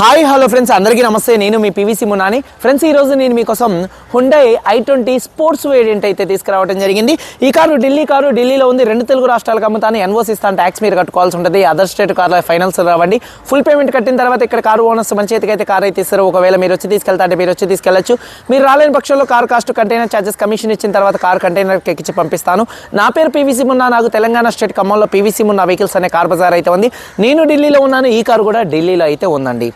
Hi hello friends. అందరికీ నమస్తే. నేను మీ పీవీసీ మునాని. ఫ్రెండ్స్ ఈరోజు నేను మీకోసం Hyundai i twenty sports variant అయితే తీసుకురావడం జరిగింది. ఈ కారు ఢిల్లీ కారు. ఢిల్లీలో ఉంది. రెండు తెలుగు రాష్ట్రాలకు అమ్ముతాను. ఎన్ఓసి ఇస్తాను ట్యాక్స్ మీరు కట్టుకోవాల్సి ఉంటుంది. అదర్ స్టేట్ కార్ల ఫైనల్స్ రావండి. ఫుల్ పేమెంట్ కట్టిన తర్వాత ఇక్కడ కారు ఓనర్స్ మన చేతికి అయితే కారు అయితే ఇస్తారు. ఒకవేళ మీరు వచ్చి తీసుకెళ్తా అంటే మీరు వచ్చి తీసుకెళ్ళచ్చు. మీరు రాలేని పక్షంలో car cost container charges commission ఇచ్చిన తర్వాత కారు కంటైనర్ ఎక్కించి పంపిస్తాను. నా పేరు పీవీసీ మున్నా. నాకు తెలంగాణ స్టేట్ ఖమ్మంలో పీవీసీ మున్నా వెహికల్స్ అనే కార్ బజార్ అయితే ఉంది. నేను ఢిల్లీలో ఉన్నాను. ఈ కారు కూడా ఢిల్లీలో అయితే ఉందండి.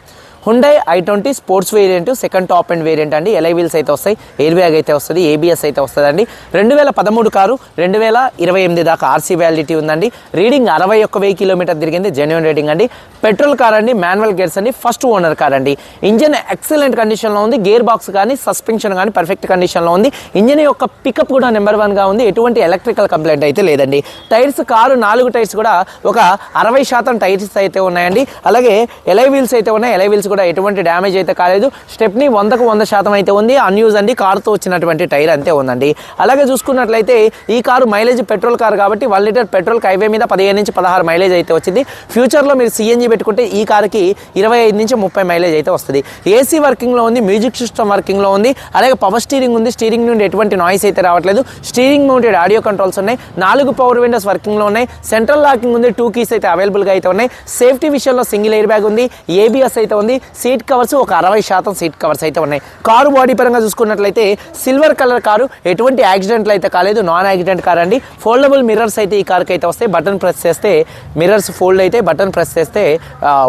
Hyundai i twenty sports variant second top and variant అండి. ఎలై వీల్స్ అయితే వస్తాయి ఎయిర్ బ్యాగ్ అయితే వస్తుంది ఏబిఎస్ అయితే వస్తుంది అండి రెండు వేల పదమూడు కారు రెండు వేల ఇరవై ఎనిమిది దాకా ఆర్సీ వ్యాలిడిటీ ఉందండి. రీడింగ్ అరవై ఒక్క వెయ్యి కిలోమీటర్ తిరిగింది జెన్యున్ రేటింగ్ అండి. పెట్రోల్ కార్ అండి మాన్యువల్ గేర్స్ అండి ఫస్ట్ ఓనర్ కార్ అండి. ఇంజన్ ఎక్సలెంట్ కండిషన్లో ఉంది గేర్ బాక్స్ కానీ సస్పెన్షన్ కానీ పర్ఫెక్ట్ కండిషన్లో ఉంది. ఇంజన్ యొక్క పికప్ కూడా నెంబర్ వన్గా ఉంది ఎటువంటి ఎలక్ట్రికల్ కంప్లైంట్ అయితే లేదండి. టైర్స్ కారు నాలుగు టైర్స్ కూడా ఒక అరవై శాతం టైర్స్ అయితే ఉన్నాయండి. అలాగే ఎలై వీల్స్ అయితే ఉన్నాయి ఎలై వీల్స్ కూడా ఎటువంటి డ్యామేజ్ అయితే కాలేదు. స్టెప్ని వందకు వంద శాతం అయితే ఉంది. అన్యూజ్ అండి కారుతో వచ్చినటువంటి టైర్ అంతే ఉందండి. అలాగే చూసుకున్నట్లయితే ఈ కారు మైలేజ్ పెట్రోల్ కారు కాబట్టి వన్ లీటర్ పెట్రోల్ హైవే మీద పదిహేను నుంచి పదహారు మైలేజ్ అయితే వచ్చింది. ఫ్యూచర్లో మీరు సిఎన్జి పెట్టుకుంటే ఈ కారుకి ఇరవై ఐదు నుంచి ముప్పై మైలేజ్ అయితే వస్తుంది. ఏసీ వర్కింగ్లో ఉంది మ్యూజిక్ సిస్టమ్ వర్కింగ్లో ఉంది అలాగే పవర్ స్టీరింగ్ ఉంది. స్టీరింగ్ నుండి ఎటువంటి నాయిస్ అయితే రావట్లేదు. స్టీరింగ్ మౌంటెడ్ ఆడియో కంట్రోల్స్ ఉన్నాయి. నాలుగు పవర్ విండోస్ వర్కింగ్లో ఉన్నాయి. సెంట్రల్ లాకింగ్ ఉంది టూ కీస్ అయితే అవైలబుల్గా అయితే ఉన్నాయి. సేఫ్టీ విషయంలో సింగిల్ ఎయిర్ బ్యాగ్ ఉంది. ఏబిఎస్ అయితే ఉంది. సీట్ కవర్స్ ఒక అరవై శాతం సీట్ కవర్స్ అయితే ఉన్నాయి. కారు బాడీ పరంగా చూసుకున్నట్లయితే సిల్వర్ కలర్ కారు ఎటువంటి యాక్సిడెంట్లు అయితే కాలేదు. నాన్ యాక్సిడెంట్ కార్ అండి. ఫోల్డబుల్ మిర్రర్స్ అయితే ఈ కార్కి అయితే వస్తాయి. బటన్ ప్రెస్ చేస్తే మిర్రర్స్ ఫోల్డ్ అయితే బటన్ ప్రెస్ చేస్తే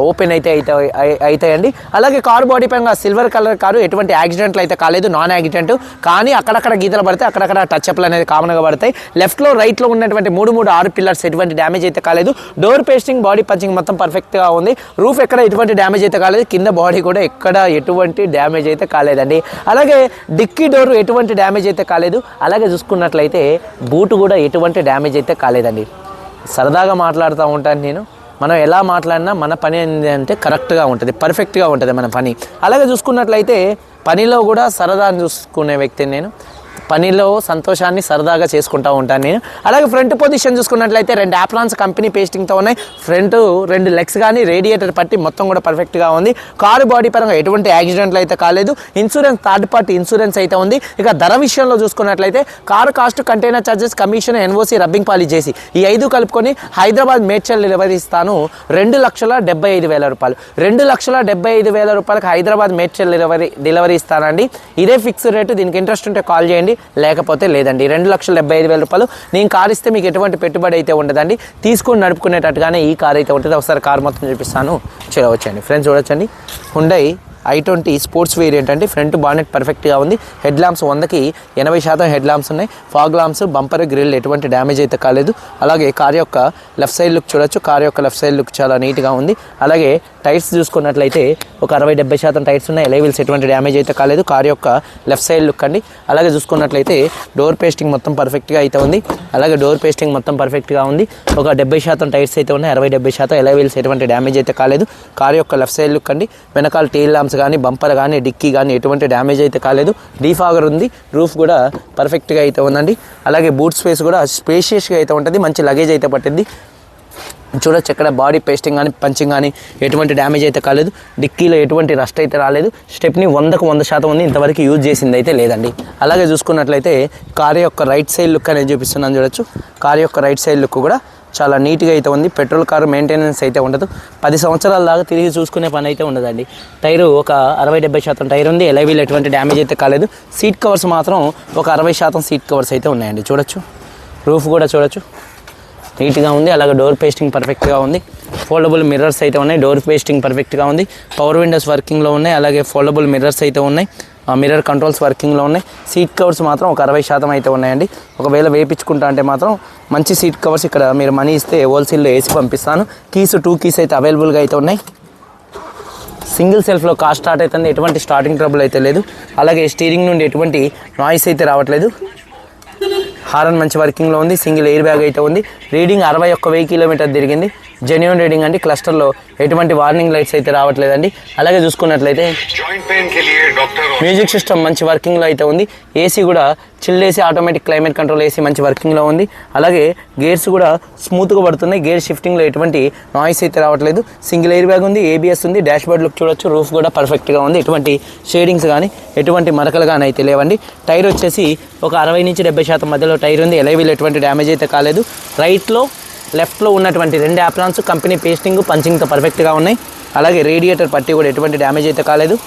ఓపెన్ అయితే అవుతాయండి అలాగే కారు బాడీ పరంగా సిల్వర్ కలర్ కారు ఎటువంటి యాక్సిడెంట్లు అయితే కాలేదు. Non accident. కానీ అక్కడక్కడ గీతలు పడితే అక్కడక్కడ టచ్ అప్లు అనేది కామన్గా పడతాయి. లెఫ్ట్లో రైట్లో ఉన్నటువంటి మూడు మూడు ఆరు పిల్లర్స్ ఎటువంటి డ్యామేజ్ అయితే కాలేదు. డోర్ పేస్టింగ్ బాడీ పంచింగ్ మొత్తం పర్ఫెక్ట్గా ఉంది. రూఫ్ ఎక్కడ ఎటువంటి డ్యామేజ్ అయితే కాలేదు. కింద బాడీ కూడా ఎక్కడ ఎటువంటి డ్యామేజ్ అయితే కాలేదండి. అలాగే డిక్కీ డోర్ ఎటువంటి డ్యామేజ్ అయితే కాలేదు. అలాగే చూసుకున్నట్లయితే బూట్ కూడా ఎటువంటి డ్యామేజ్ అయితే కాలేదండి. సరదాగా మాట్లాడుతూ ఉంటాను నేను. మనం ఎలా మాట్లాడినా మన పని అంటే కరెక్ట్గా ఉంటుంది పర్ఫెక్ట్గా ఉంటుంది మన పని. అలాగే చూసుకున్నట్లయితే పనిలో కూడా సరదాని చూసుకునే వ్యక్తిని నేను. పనిలో సంతోషాన్ని సరదాగా చేసుకుంటూ ఉంటాను నేను. అలాగే ఫ్రంట్ పొజిషన్ చూసుకున్నట్లయితే రెండు యాప్లాన్స్ కంపెనీ పేస్టింగ్తో ఉన్నాయి. ఫ్రంట్ రెండు లెగ్స్ కానీ రేడియేటర్ పట్టి మొత్తం కూడా పర్ఫెక్ట్గా ఉంది. కారు బాడీ పరంగా ఎటువంటి యాక్సిడెంట్లు అయితే కాలేదు. ఇన్సూరెన్స్ థర్డ్ పార్టీ ఇన్సూరెన్స్ అయితే ఉంది. ఇక ధర విషయంలో చూసుకున్నట్లయితే car cost container charges commission NOC rubbing polish చేసి ఈ ఐదు కలుపుకొని హైదరాబాద్ మేడ్చల్ నిర్వహిస్తాను ఇస్తాను. రెండు లక్షల డెబ్బై ఐదు వేల రూపాయలు. రెండు లక్షల డెబ్బై ఐదు వేల రూపాయలకు హైదరాబాద్ మేడ్చల్ డెలివరీ డెలివరీ ఇస్తానండి. ఇదే ఫిక్స్ రేటు. దీనికి ఇంట్రెస్ట్ ఉంటే కాల్ చేయండి. లేకపోతే లేదండి. రెండు లక్షల డెబ్బై ఐదు వేల రూపాయలు నేను కార్ ఇస్తే మీకు ఎటువంటి పెట్టుబడి అయితే ఉండదండి. తీసుకొని నడుపుకునేటట్టుగానే ఈ కార్ అయితే ఉంటుంది. ఒకసారి కార్ మొత్తం చూపిస్తాను. చూడవచ్చండి. ఫ్రెండ్స్ చూడొచ్చండి. Hyundai i twenty sports variant అండి. ఫ్రంట్ బానెట్ పర్ఫెక్ట్గా ఉంది. హెడ్ ల్యాంప్స్ వందకి ఎనభై శాతం హెడ్ ల్యాంప్స్ ఉన్నాయి. ఫాగ్ ల్యాంప్స్ బంపర్ గ్రిల్ ఎటువంటి డ్యామేజ్ అయితే కాలేదు. అలాగే కార్ యొక్క లెఫ్ట్ సైడ్ లుక్ చూడొచ్చు. కార్ యొక్క లెఫ్ట్ సైడ్ లుక్ చాలా నీట్గా ఉంది. అలాగే టైర్స్ చూసుకున్నట్లయితే ఒక అరవై డెబ్బై శాతం టైర్స్ ఉన్నాయి. లెవెల్స్ ఎటువంటి డ్యామేజ్ అయితే కాలేదు. కార్ యొక్క లెఫ్ట్ సైడ్ లుక్ అండి. అలాగే చూసుకున్నట్లయితే డోర్ పేస్టింగ్ మొత్తం పర్ఫెక్ట్గా అయితే ఉంది. అలాగే డోర్ పేస్టింగ్ మొత్తం పర్ఫెక్ట్గా ఉంది. ఒక డెబ్బై శాతం టైర్స్ అయితే ఉన్నాయి. అరవై డెబ్బై శాతం ఎలైవిల్స్ ఎటువంటి డ్యామేజ్ అయితే కాలేదు. కార్ యొక్క లెఫ్ట్ సైడ్ లుక్ అండి. వెనకాల టైల్ ల్యాంప్స్ కానీ బంపర్ కానీ డిక్కీ కానీ ఎటువంటి డ్యామేజ్ అయితే కాలేదు. డీఫాగర్ ఉంది రూఫ్ కూడా పర్ఫెక్ట్గా అయితే ఉందండి. అలాగే బూట్ స్పేస్ కూడా స్పేషియస్గా అయితే ఉంటుంది మంచి లగేజ్ అయితే పట్టింది. చూడొచ్చు ఎక్కడ బాడీ పేస్టింగ్ కానీ పంచింగ్ కానీ ఎటువంటి డ్యామేజ్ అయితే కాలేదు. డిక్కీలో ఎటువంటి రస్ట్ అయితే రాలేదు. స్టెప్ని వందకు వంద శాతం ఉంది ఇంతవరకు యూజ్ చేసింది అయితే లేదండి. అలాగే చూసుకున్నట్లయితే కార్ యొక్క రైట్ సైడ్ లుక్ అనేది చూపిస్తున్నాను చూడొచ్చు. కార్ యొక్క రైట్ సైడ్ లుక్ కూడా చాలా నీట్గా అయితే ఉంది. పెట్రోల్ కారు మెయింటెనెన్స్ అయితే ఉండదు. పది సంవత్సరాల దాకా తిరిగి చూసుకునే పని అయితే ఉండదండి. టైరు ఒక అరవై డెబ్బై శాతం టైర్ ఉంది. ఎలైవీలు ఎటువంటి డ్యామేజ్ అయితే కాలేదు. సీట్ కవర్స్ మాత్రం ఒక అరవై శాతం సీట్ కవర్స్ అయితే ఉన్నాయండి. చూడొచ్చు. రూఫ్ కూడా చూడొచ్చు. నీట్గా ఉంది. అలాగే డోర్ పేస్టింగ్ పర్ఫెక్ట్గా ఉంది. ఫోల్డబుల్ మిర్రర్స్ అయితే ఉన్నాయి. డోర్ పేస్టింగ్ పర్ఫెక్ట్గా ఉంది. పవర్ విండోస్ వర్కింగ్లో ఉన్నాయి. అలాగే ఫోల్డబుల్ మిర్రర్స్ అయితే ఉన్నాయి. మిర్రర్ కంట్రోల్స్ వర్కింగ్లో ఉన్నాయి. సీట్ కవర్స్ మాత్రం ఒక అరవై శాతం అయితే ఉన్నాయండి. ఒకవేళ వేయించుకుంటా అంటే మాత్రం మంచి సీట్ కవర్స్ ఇక్కడ మీరు మనీ ఇస్తే హోల్సేల్లో వేసి పంపిస్తాను. కీస్ టూ కీస్ అయితే అవైలబుల్గా అయితే ఉన్నాయి. సింగిల్ సెల్ఫ్లో కార్ స్టార్ట్ అవుతుంది. ఎటువంటి స్టార్టింగ్ ట్రబుల్ అయితే లేదు. అలాగే స్టీరింగ్ నుండి ఎటువంటి నాయిస్ అయితే రావట్లేదు. హారన్ మంచి వర్కింగ్లో ఉంది. సింగిల్ ఎయిర్ బ్యాగ్ అయితే ఉంది. రీడింగ్ అరవై ఒక్క వెయ్యి కిలోమీటర్ తిరిగింది. జెన్యున్ రీడింగ్ అండి. క్లస్టర్లో ఎటువంటి వార్నింగ్ లైట్స్ అయితే రావట్లేదండి. అలాగే చూసుకున్నట్లయితే మ్యూజిక్ సిస్టమ్ మంచి వర్కింగ్లో అయితే ఉంది. ఏసీ కూడా chill AC automatic climate control AC మంచి వర్కింగ్లో ఉంది. అలాగే గేర్స్ కూడా స్మూత్గా పడుతున్నాయి. గేర్ షిఫ్టింగ్లో ఎటువంటి నాయిస్ అయితే రావట్లేదు. సింగిల్ ఎయిర్ బ్యాగ్ ఉంది ఏబిఎస్ ఉంది. డాష్ బోర్డ్ లుక్ చూడొచ్చు. రూఫ్ కూడా పర్ఫెక్ట్గా ఉంది. ఎటువంటి షేడింగ్స్ కానీ ఎటువంటి మరకలు కానీ అయితే లేవండి. టైర్ వచ్చేసి ఒక అరవై నుంచి డెబ్బై శాతం మధ్యలో టైర్ ఉంది. ఎలైవీలు ఎటువంటి డ్యామేజ్ అయితే కాలేదు. రైట్లో లెఫ్ట్లో ఉన్నటువంటి రెండు యాప్రాన్స్ కంపెనీ పేస్టింగ్ పంచింగ్తో పర్ఫెక్ట్గా ఉన్నాయి. అలాగే రేడియేటర్ పట్టి కూడా ఎటువంటి డ్యామేజ్ అయితే కాలేదు.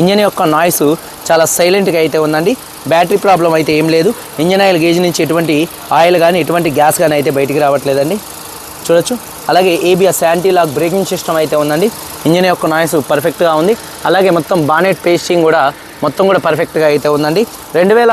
ఇంజన్ యొక్క నాయిస్ చాలా సైలెంట్గా అయితే ఉందండి. బ్యాటరీ ప్రాబ్లం అయితే ఏం లేదు. ఇంజన్ ఆయిల్ గేజ్ నుంచి ఎటువంటి ఆయిల్ కానీ ఎటువంటి గ్యాస్ కానీ అయితే బయటికి రావట్లేదండి. చూడొచ్చు. అలాగే ABS anti lock braking system అయితే ఉందండి. ఇంజన్ యొక్క నాయిస్ పర్ఫెక్ట్గా ఉంది. అలాగే మొత్తం బానెట్ పేస్టింగ్ కూడా మొత్తం కూడా పర్ఫెక్ట్గా అయితే ఉందండి. రెండు వేల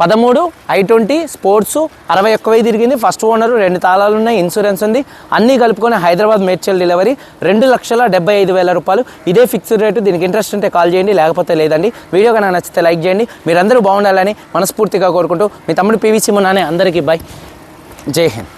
పదమూడు ఐ ట్వంటీ స్పోర్ట్స్ అరవై ఒక్క వెయ్యి తిరిగింది. ఫస్ట్ ఓనరు రెండు తాళాలు ఉన్నాయి ఇన్సూరెన్స్ ఉంది. అన్నీ కలుపుకొని హైదరాబాద్ మేడ్చల్ డెలివరీ. రెండు లక్షల డెబ్బై ఐదు వేల రూపాయలు. ఇదే ఫిక్స్డ్ రేటు. దీనికి ఇంట్రెస్ట్ ఉంటే కాల్ చేయండి లేకపోతే లేదండి. వీడియో కనుక నచ్చితే లైక్ చేయండి. మీరందరూ బాగుండాలని మనస్ఫూర్తిగా కోరుకుంటూ మీ తమ్ముడు పీవీసీ మున్నానే అందరికీ బాయ్ జై హింద్.